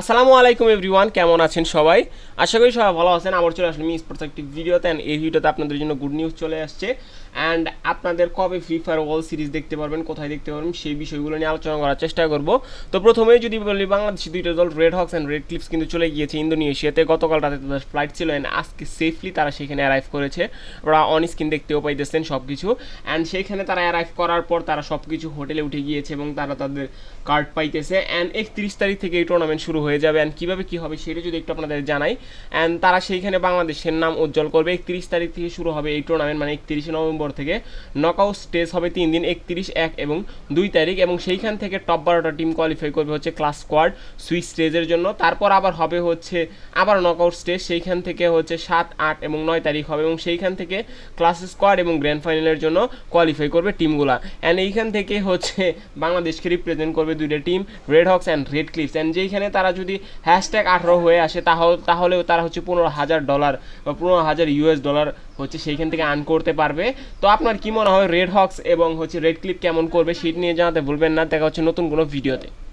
আসসালামু আলাইকুম এভরিওয়ান, কেমন আছেন সবাই? আশা করি সবাই ভালো আছেন। আমার চলে আসলে মিস স্পোর্টস একটি ভিডিওতে অ্যান্ড এই ভিডিওতে আপনাদের জন্য গুড নিউজ চলে আসছে। অ্যান্ড আপনাদের কবে ফ্রি ফায়ার ওয়ার্ল্ড সিরিজ দেখতে পারবেন, কোথায় দেখতে পারবেন, সেই বিষয়গুলো নিয়ে আলোচনা করার চেষ্টা করব। তো প্রথমেই যদি বলি, বাংলাদেশি দুইটা দল red hawks and red clips কিন্তু চলে গিয়েছে ইন্দোনেশিয়াতে। গতকাল রাতে তাদের ফ্লাইট ছিল অ্যান্ড আজকে সেফলি তারা সেখানে অ্যারাইভ করেছে। ওরা অন স্ক্রিন দেখতেও পাইতেছেন সব কিছু অ্যান্ড সেখানে তারা অ্যারাইভ করার পর তারা সব কিছু হোটেলে উঠে গিয়েছে এবং তারা তাদের কার্ড পাইতেছে। অ্যান্ড একত্রিশ তারিখ থেকে এই টুর্নামেন্ট শুরু হয়ে যাবে অ্যান্ড কীভাবে কী হবে সেটা যদি একটু আপনাদের জানাই। অ্যান্ড তারা সেইখানে বাংলাদেশের নাম উজ্জ্বল করবে। একত্রিশ তারিখ থেকে শুরু হবে এই টুর্নামেন্ট মানে একত্রিশে নভেম্বর থেকে। নকআউট স্টেজ হবে তিন দিন, একত্রিশ, এক এবং দুই তারিখ। এবং সেইখান থেকে টপ বারোটা টিম কোয়ালিফাই করবে হচ্ছে ক্লাস স্কোয়াড সুইচ স্টেজের জন্য। তারপর আবার হবে হচ্ছে, আবার নকআউট স্টেজ সেইখান থেকে হচ্ছে সাত, আট এবং নয় তারিখ হবে। এবং সেইখান থেকে ক্লাস স্কোয়াড এবং গ্র্যান্ড ফাইনালের জন্য কোয়ালিফাই করবে টিমগুলা অ্যান্ড এইখান থেকে হচ্ছে বাংলাদেশকে রিপ্রেজেন্ট করবে দুইটা team red hawks and red clips and যেইখানে তারা যদি হ্যাশট্যাগ আঠারো হয়ে আসে, তাহলে, তাহলেও তারা হচ্ছে পনেরো হাজার ডলার বা পনেরো হাজার ইউএস ডলার হচ্ছে সেইখান থেকে আর্ন করতে পারবে। তো আপনার কি মনে হয় রেড হক্স এবং হচ্ছে রেড ক্লিপ কেমন করবে, সেটি নিয়ে জানাতে ভুলবেন না। দেখা হচ্ছে নতুন কোনো ভিডিওতে